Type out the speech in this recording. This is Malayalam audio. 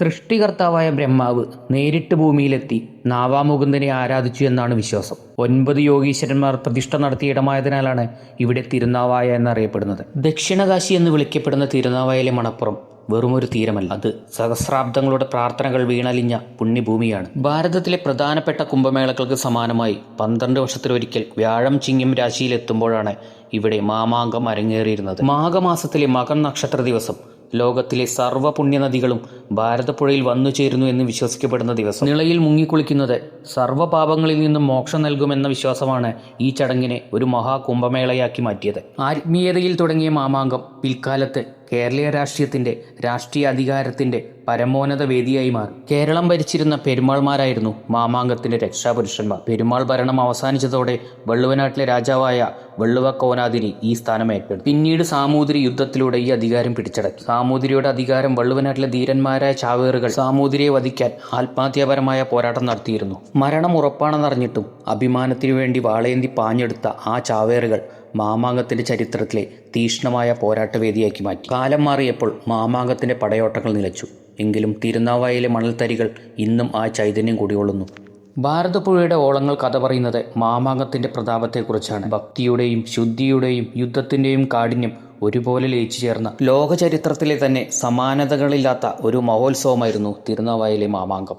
സൃഷ്ടികർത്താവായ ബ്രഹ്മാവ് നേരിട്ട് ഭൂമിയിലെത്തി നാവാമുകുന്ദനെ ആരാധിച്ചു എന്നാണ് വിശ്വാസം. ഒൻപത് യോഗീശ്വരന്മാർ പ്രതിഷ്ഠ നടത്തിയ ഇടമായതിനാലാണ് ഇവിടെ തിരുനാവായ എന്നറിയപ്പെടുന്നത്. ദക്ഷിണകാശി എന്ന് വിളിക്കപ്പെടുന്ന തിരുനാവായയിലെ മണപ്പുറം വെറുമൊരു തീരമല്ല. അത് സഹസ്രാബ്ദങ്ങളുടെ പ്രാർത്ഥനകൾ വീണലിഞ്ഞ പുണ്യഭൂമിയാണ്. ഭാരതത്തിലെ പ്രധാനപ്പെട്ട കുംഭമേളകൾക്ക് സമാനമായി പന്ത്രണ്ട് വർഷത്തിലൊരിക്കൽ വ്യാഴം ചിങ്ങം രാശിയിലെത്തുമ്പോഴാണ് ഇവിടെ മാമാങ്കം അരങ്ങേറിയിരുന്നത്. മാഘമാസത്തിലെ മകൻ നക്ഷത്ര ദിവസം ലോകത്തിലെ സർവ പുണ്യനദികളും ഭാരതപ്പുഴയിൽ വന്നു ചേരുന്നു എന്ന് വിശ്വസിക്കപ്പെടുന്ന ദിവസം. നിളയിൽ മുങ്ങിക്കുളിക്കുന്നത് സർവ പാപങ്ങളിൽ നിന്നും മോക്ഷം നൽകുമെന്ന വിശ്വാസമാണ് ഈ ചടങ്ങിനെ ഒരു മഹാകുംഭമേളയാക്കി മാറ്റിയത്. ആത്മീയതയിൽ തുടങ്ങിയ മാമാങ്കം പിൽക്കാലത്ത് കേരളീയ രാഷ്ട്രീയത്തിന്റെ രാഷ്ട്രീയ അധികാരത്തിന്റെ പരമോന്നത വേദിയായി മാറി. കേരളം ഭരിച്ചിരുന്ന പെരുമാൾമാരായിരുന്നു മാമാങ്കത്തിന്റെ രക്ഷാപുരുഷന്മാർ. പെരുമാൾ ഭരണം അവസാനിച്ചതോടെ വള്ളുവനാട്ടിലെ രാജാവായ വള്ളുവ കോനാതിരി ഈ സ്ഥാനം ഏറ്റെടുത്തു പിന്നീട് സാമൂതിരി യുദ്ധത്തിലൂടെ ഈ അധികാരം പിടിച്ചടക്കി. സാമൂതിരിയുടെ അധികാരം വള്ളുവനാട്ടിലെ ധീരന്മാരായ ചാവേറുകൾ സാമൂതിരിയെ വധിക്കാൻ ആത്മഹത്യാപരമായ പോരാട്ടം നടത്തിയിരുന്നു. മരണം ഉറപ്പാണെന്നറിഞ്ഞിട്ടും അഭിമാനത്തിനു വേണ്ടി വാളയേന്തി പാഞ്ഞെടുത്ത ആ ചാവേറുകൾ മാമാങ്കത്തിന്റെ ചരിത്രത്തിലെ തീക്ഷ്ണമായ പോരാട്ടവേദിയാക്കി മാറ്റി. കാലം മാറിയപ്പോൾ മാമാങ്കത്തിന്റെ പടയോട്ടങ്ങൾ നിലച്ചു. എങ്കിലും തിരുനാവായിലെ മണൽത്തരികൾ ഇന്നും ആ ചൈതന്യം കുടികൊള്ളുന്നു. ഭാരതപ്പുഴയുടെ ഓളങ്ങൾ കഥ പറയുന്നത് മാമാങ്കത്തിന്റെ പ്രതാപത്തെക്കുറിച്ചാണ്. ഭക്തിയുടെയും ശുദ്ധിയുടെയും യുദ്ധത്തിന്റെയും കാഠിന്യം ഒരുപോലെ ലയിച്ചു ചേർന്ന ലോകചരിത്രത്തിലെ തന്നെ സമാനതകളില്ലാത്ത ഒരു മഹോത്സവമായിരുന്നു തിരുനാവായിലെ മാമാങ്കം.